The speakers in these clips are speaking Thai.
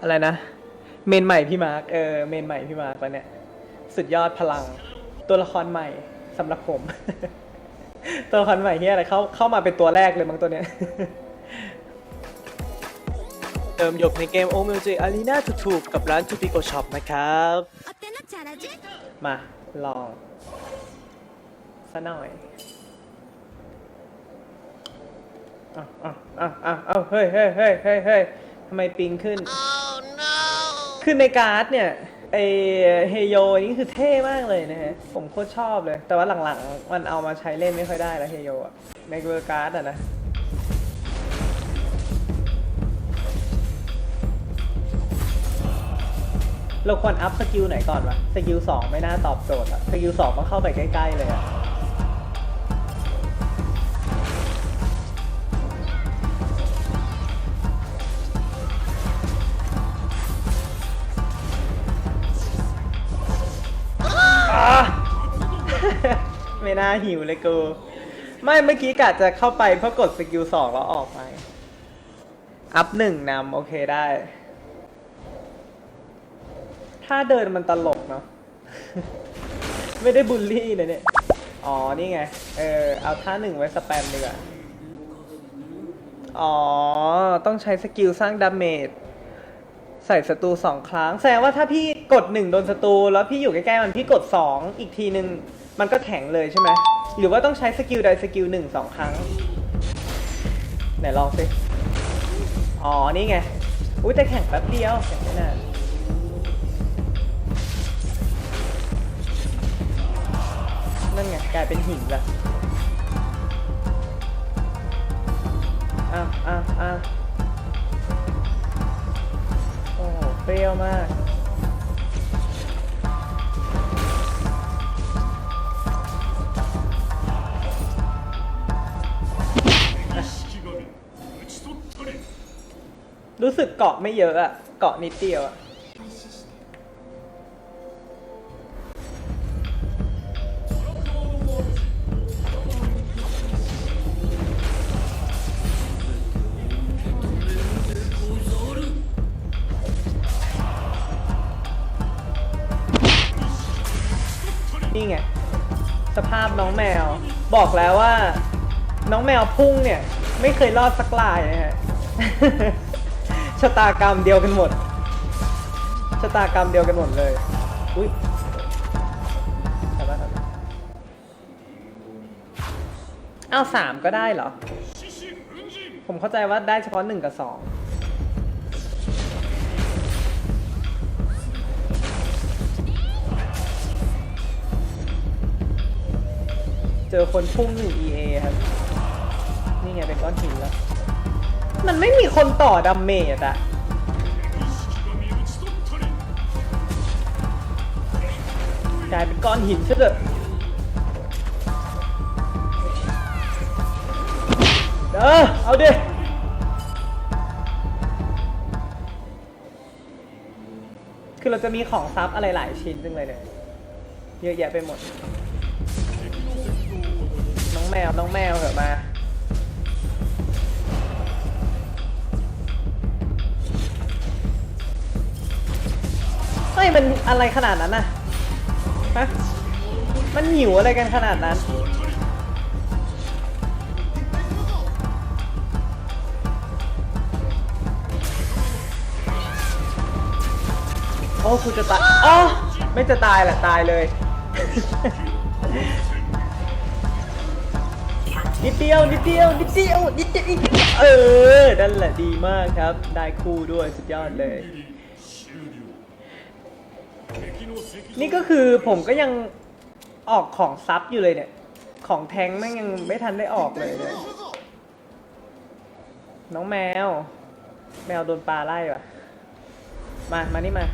อะไรนะ เมนใหม่พี่มาร์คเออเมนใหม่พี่มาร์ควันเนี้ยสุดยอดพลัง ตัวละครใหม่สำหรับผม ตัวละครใหม่เนี่ยอะไรเข้าเข้ามาเป็นตัวแรกเลยมั้งตัวเนี้ยเติมหยกในเกมโอเมลจีอารีนาถูกๆ กับร้านทูปิโกช็อปนะครับ มา ลองซะหน่อยอ้าวอ้าวอ้าวเฮ้ยเฮ้ยเฮ้ยเฮ้ยเฮ้ยทำไมปิงขึ้น oh, ขึ้นในการ์ดเนี่ยไอเฮโยนี่คือเท่มากเลยนะฮะ ผมโคตรชอบเลย แต่ว่าหลังๆ มันเอามาใช้เล่นไม่ค่อยได้แล้วเฮโยอะในเวอร์การ์ดอะนะเราควรอัพสกิลไหนก่อนวะสกิลสองไม่น่าตอบโจทย์อะสกิลสองต้องเข้าไปใกล้ๆเลยอะ น่าหิวเลยกูไม่เมื่อกี้กะจะเข้าไปเพื่อกดสกิลสองแล้วออกไป อัพหนึ่งนำโอเคได้ ถ้าเดินมันตลกเนาะ ไม่ได้บูลลี่นะเนี่ย อ๋อ นี่ไง เออ เอาท่าหนึ่งไว้สแปมดีกว่า อ๋อ ต้องใช้สกิลสร้างดาเมจ ใส่ศัตรูสองครั้ง แสดงว่าถ้าพี่ กดหนึ่งโดนศัตรูแล้วพี่อยู่ใกล้ๆมันพี่กดสองอีกทีหนึ่งมันก็แข็งเลยใช่ไหมหรือว่าต้องใช้สกิลใดสกิลหนึ่งสองครั้งไหนลองสิอ๋อนี่ไงอุ้ยแต่แข่งแป๊บเดียวแข่งไม่นานนั่นไงกลายเป็นหินละอ้าวอ้าวอ้าวโอ้เปรี้ยวมาก รู้สึกเกาะไม่เยอะอะเกาะนิดเดียวอะนี่ไงสภาพน้องแมว บอกแล้วว่า น้องแมวพุ่งเนี่ย ไม่เคยรอดสักลายนะฮะ ชะตากรรมเดียวกันหมด ชะตากรรมเดียวกันหมดเลย อุ้ยทำไมทำไมอ้าสามก็ได้เหรอ ผมเข้าใจว่าได้เฉพาะหนึ่งกับสองเจอคนพุ่งหนึ่ง EA ครับ นี่ไงเป็นก้อนหินแล้ว มันไม่มีคนต่อดาเมจอะกลายเป็นก้อนหินซะเถอะเออเอาดิคือเราจะมีของซับอะไรหลายชิ้นจังเลยเนี่ย เยอะแยะไปหมด น้องแมว น้องแมวเหอะมา เฮ้ยมันอะไรขนาดนั้นน่ะฮะมันหิวอะไรกันขนาดนั้น โอ้คุณจะตายอ๋อไม่จะตายแหละตายเลย นิดเดียว นิดเดียว นิดเดียว นิดเดียว เออ นั่นแหละดีมากครับ ได้คู่ด้วย สุดยอดเลย นี่ก็คือผมก็ยังออกของซับอยู่เลยเนี่ย ของแทงแม่งยังไม่ทันได้ออกเลยเนี่ยน้องแมว แมวโดนปลาไล่ว่ะ มา มานี่มา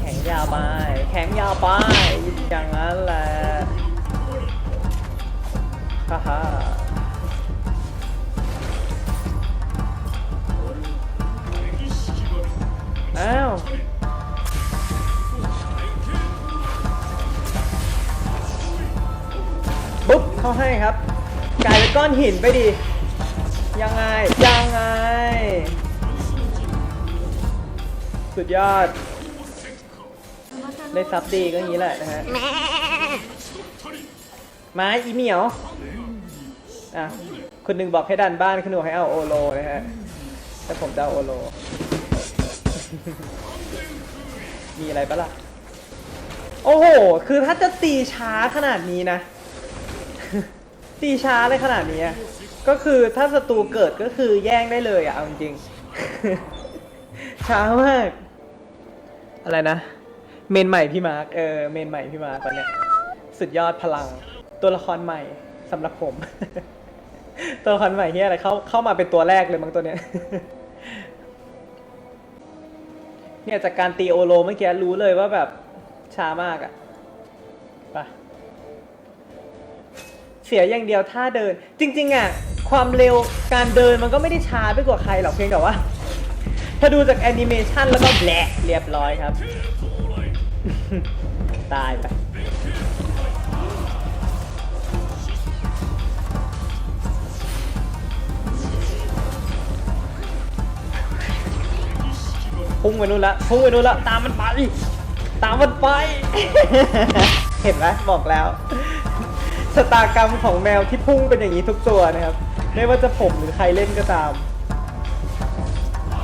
แข็งยาวไป แข็งยาวไป อย่างนั้นแหละ กลายเป็นก้อนหินไปดิ ยังไง ยังไง สุดยอด ได้ซับดีก็อย่างนี้แหละนะฮะมาอีเหมียว อะ คนหนึ่งบอกให้ดันบ้านคนหนึ่งบอกให้เอาโอโลนะฮะ แต่ผมจะเอาโอโล มีอะไรปะล่ะ โอ้โห คือถ้าจะตีช้าขนาดนี้นะ ตีช้าเลยขนาดนี้ ก็คือถ้าศัตรูเกิดก็คือแย่งได้เลยอะเอาจริงๆช้ามาก อะไรนะ เมนใหม่พี่มาร์ค เออ เมนใหม่พี่มาร์ควันเนี้ย สุดยอดพลัง ตัวละครใหม่สำหรับผม ตัวละครใหม่ที่อะไรเข้าเข้ามาเป็นตัวแรกเลยมั้งตัวเนี้ย เนี่ยจากการตีโอโลเมื่อกี้รู้เลยว่าแบบช้ามากอะไป สียอย่างเดียวท่าเดิน จริงๆอะความเร็วการเดินมันก็ไม่ได้ช้าไปกว่าใครหรอกเพียงแต่ว่า ถ้าดูจากแอนิเมชันแล้วก็แบละเรียบร้อยครับ ตายไปพุ่งไปนู่นละพุ่งไปนู่นละตามมันไป ตามมันไป เห็นไหมบอกแล้ว ชะตากรรมของแมวที่พุ่งเป็นอย่างนี้ทุกตัวนะครับ ไม่ว่าจะผมหรือใครเล่นก็ตาม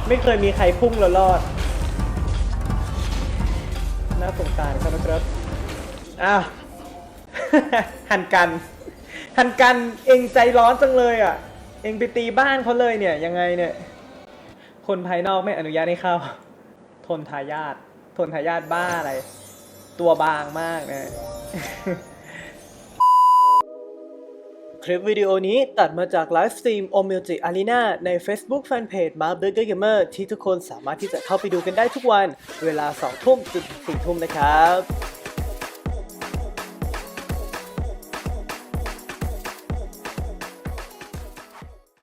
ไม่เคยมีใครพุ่งแล้วรอด น่าสงสารครับนะครับอ้าวหันกัน หันกันเองใจร้อนจังเลยอะ เองไปตีบ้านเขาเลยเนี่ยยังไงเนี่ย คนภายนอกไม่อนุญาตให้เข้า ทนทายาททนทายาทบ้าอะไร ตัวบางมากนะ ลิปวิดีโอนี้ตัดมาจากไลฟ์สตรีม o m u s i c Arena ใน Facebook Fanpage m a r b u r g e r Gamer ที่ทุกคนสามารถที่จะเข้าไปดูกันได้ทุกวัน เวลา 2 ทุ่มจนถึง4ทุ่มนะครับ